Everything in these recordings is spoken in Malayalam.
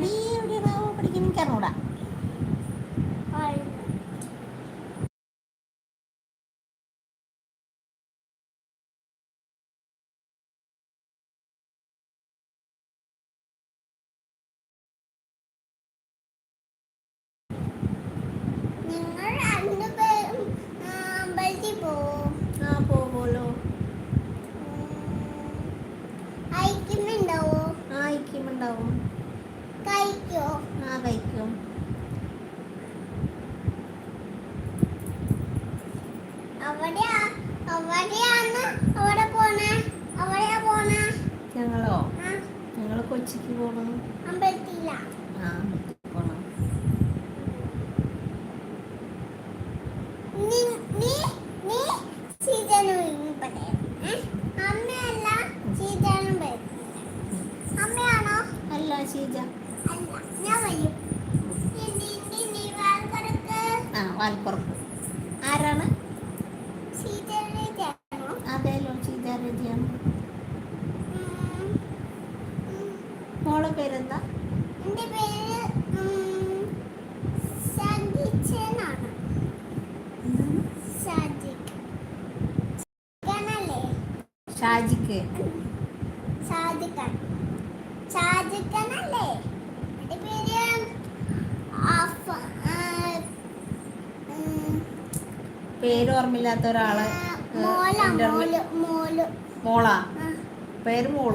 എനിക്ക് അറിഞ്ഞൂടാ. നിങ്ങൾ രണ്ടുപേരും ആ, കഴിക്കോ. ഞങ്ങളോ? ആ. ഞങ്ങൾ കൊച്ചിക്ക് പോകണം അമ്പലത്തില? ആ പോണം. അമ്മയാണോ? അല്ല ആ വാൽപ്പുറത്ത് ആരാണ്? അതെല്ലോ ചേർന്നോ അതേലോ ഷീജ രജിയാണ് ഉം. ഉം. മോളെ പേരെന്താ? പേര് ഓർമ്മയില്ലാത്ത ഒരാളെ മോള പേര് മോൾ.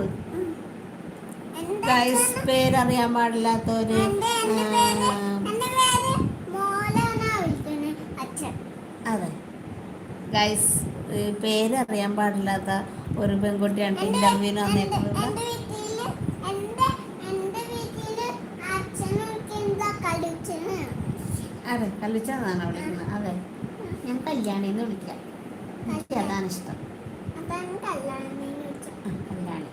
ഗൈസ് പേരറിയാൻ പാടില്ലാത്ത ഒരു എന്റെ എന്റെ പേര്? എന്റെ പേര് മോളെന്നാ വിളിക്കുന്നത് അച്ഛൻ. അതെ. ഗൈസ് പേരറിയാൻ പാടില്ലാത്ത ഒരു പെൺകുട്ടിയാണ് ഇന്റർവ്യൂവിന് വന്നേക്കുന്നത് അതെ കല്ലിച്ചെന്നാണ് വിളിക്കുന്നത്. കല്യാണി എന്ന് വിളിക്കാം എനിക്ക് അതാണ് ഇഷ്ടം. കല്യാണം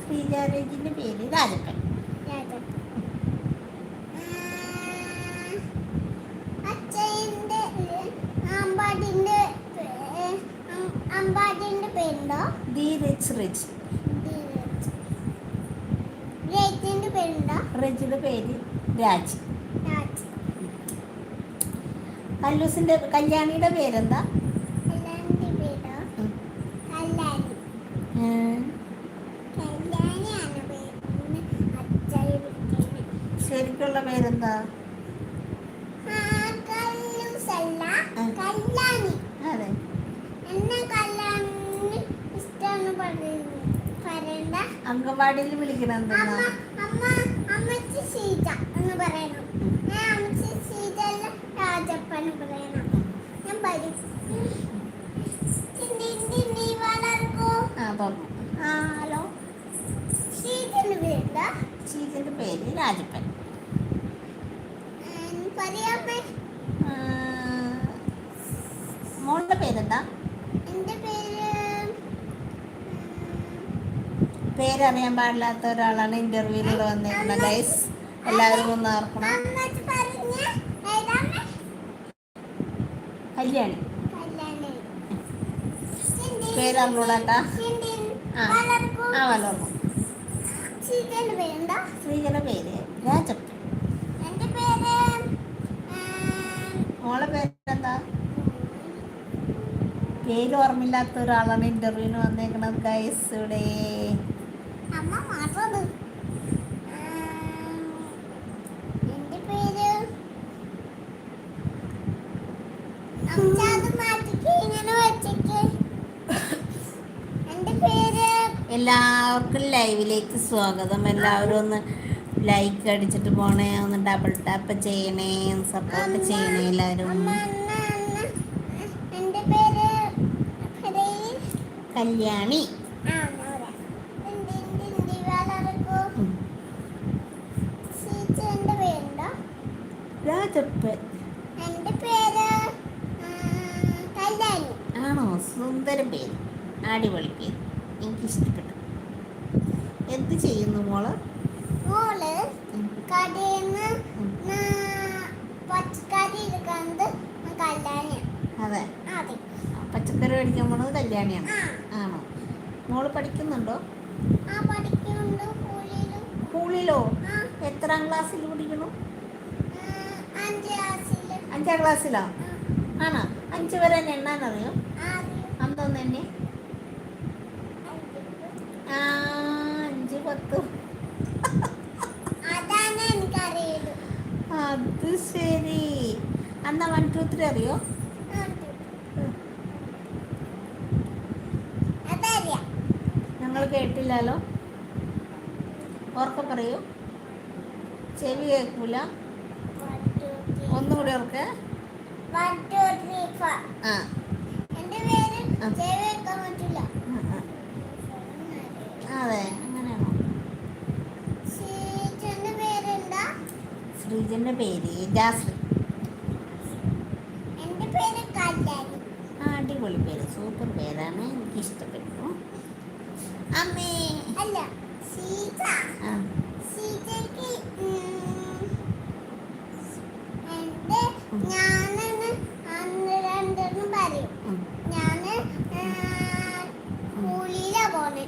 ശ്രീജാരേജിന്റെ പേര് രാജപ്പൻ. അമ്പാടിന്റെ പേരുണ്ടോ ദി റിച്ച് പേര് രാജ്. കല്ലൂസിന്റെ കല്യാണിയുടെ പേരെന്താ? ശരിക്കുള്ള പേരെന്താ? ഉം. കല്യാണി ഉം. കല്യാണിയാണ് പേര് അച്ഛൻ വിളിക്കുന്നത് ശരിക്കുള്ള പേരെന്താ ആ, കല്ലൂസല്ല ആ. കല്യാണി അതെ എന്നെ കല്യാണി ഇഷ്ടമാണ് പറയുന്നത് പറയണ്ട അംഗൻവാടിയിൽ വിളിക്കണ അമ്മ എന്തെന്നാ അമ്മ അമ്മച്ചി സീത എന്ന് പറയണം ഞാൻ അമ്മച്ചി സീത അല്ല രാജപ്പന് പറയണം ഞാൻ വരും ടിൻ ടിൻ ടിൻ നീ വളർക്കോ ആ തുറന്നു ആ ഹലോ സീതന് പേരുണ്ടോ പേര് രാജപ്പൻ. മോളുടെ പേരെന്താ? പേരറിയാൻ പാടില്ലാത്ത ഒരാളാണ് ഇന്റർവ്യൂവിൽ വന്നിരുന്നത്. ഗൈസ് എല്ലാവരും ഒന്ന് ഓർക്കണം. കല്യാണി. പേരറിഞ്ഞൂടാട്ടാ ആ. ആ പേരുണ്ടോ സ്ത്രീകളുടെ പേര്. രാജപ്പൻ മോളെ പേരെന്താ? പേര് ഓർമ്മയില്ലാത്ത ഒരാളാണ് ഇന്റർവ്യൂവിന് വന്നേക്കണത് ഗൈസ് ഇവിടെ അമ്മ മാറ്റത് എന്റെ പേര് അമ്മ അത് മാറ്റിക്ക് ഇങ്ങനെ വെച്ചിട്ട് എന്റെ പേര് എല്ലാവർക്കും ലൈവിലേക്ക് സ്വാഗതം. എല്ലാവരും ഒന്ന് ലൈക്ക് അടിച്ചിട്ട് പോണേ ഒന്ന് ഡബിൾ ടാപ്പ് ചെയ്യണേ സപ്പോർട്ട് ചെയ്യണേ എല്ലാവരും. കല്യാണി. രാജപ്പൻ. ആണോ? സുന്ദര പേര്. അടിപൊളി പേര്. എനിക്ക് ഇഷ്ടപ്പെട്ടു എന്ത് ചെയ്യുന്നു മോൾ? മോൾ. പച്ചക്കറി അതെ. പച്ചക്കറി മേടിക്കാൻ പോണത് കല്യാണിയാണ്. ആണോ? മോൾ പഠിക്കുന്നുണ്ടോ? സ്കൂളിലും. എത്രാം ക്ലാസ്സിൽ പഠിക്കണു അഞ്ച് ക്ലാസ്സിൽ. ആണോ? അഞ്ചു വരെ എണ്ണാൻ അറിയോ. അന്തോന്ന് അഞ്ച്. ആ പത്ത്. അത് ശരി. എന്നാ വൺ ടു ത്രീ അറിയോ? ഞങ്ങൾ കേട്ടില്ലല്ലോ. ഓർക്ക പറയൂ ചെവി കേൾക്കൂല. ഒന്നുകൂടി ഓർക്ക. ആ. അതെ. ശ്രീജന്റെ പേര് ജാസ്രി പേര് കല്യാണി. അടിപൊളി പേര്. സൂപ്പർ പേരാണ്. എനിക്ക് ഇഷ്ടപ്പെട്ടു. അമ്മേ അല്ല സീത. അന്ന് രണ്ടെണ്ണം പറയും. ഞാൻ പോണേ.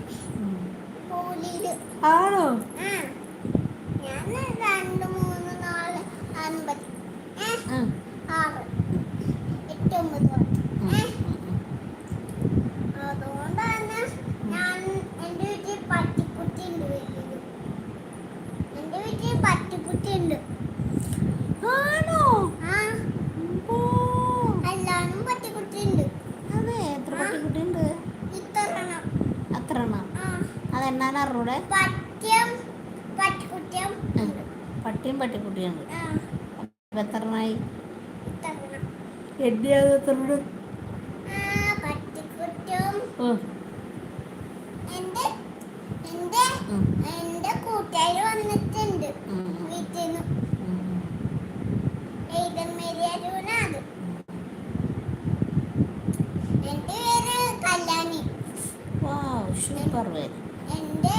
ആണോ? ഉണ്ട്. ആണോ? എല്ലാരും പട്ടിക്കുട്ടി ഉണ്ട് അതെ എത്ര പട്ടിക്കുട്ടിയുണ്ട്? ഇത്തരണം അത്ര എണ്ണം ആ. അതെണ്ണാൻ അറിഞ്ഞൂടെ? പട്ടിയം പട്ടിക്കുട്ടിയും പട്ടിയും പട്ടിക്കുട്ടിയുണ്ട്. ആ. അപ്പം എത്ര എണ്ണമായി ഇത്തരണം എന്റെ അത് എത്ര ഉണ്ട് ആ. പട്ടിക്കുട്ടിയും ഓ ഉം, കൂട്ടുകാർ വന്നിട്ടുണ്ട്. വീട്ടിൽ നിന്ന് സൂപ്പർ പേര് എന്റെ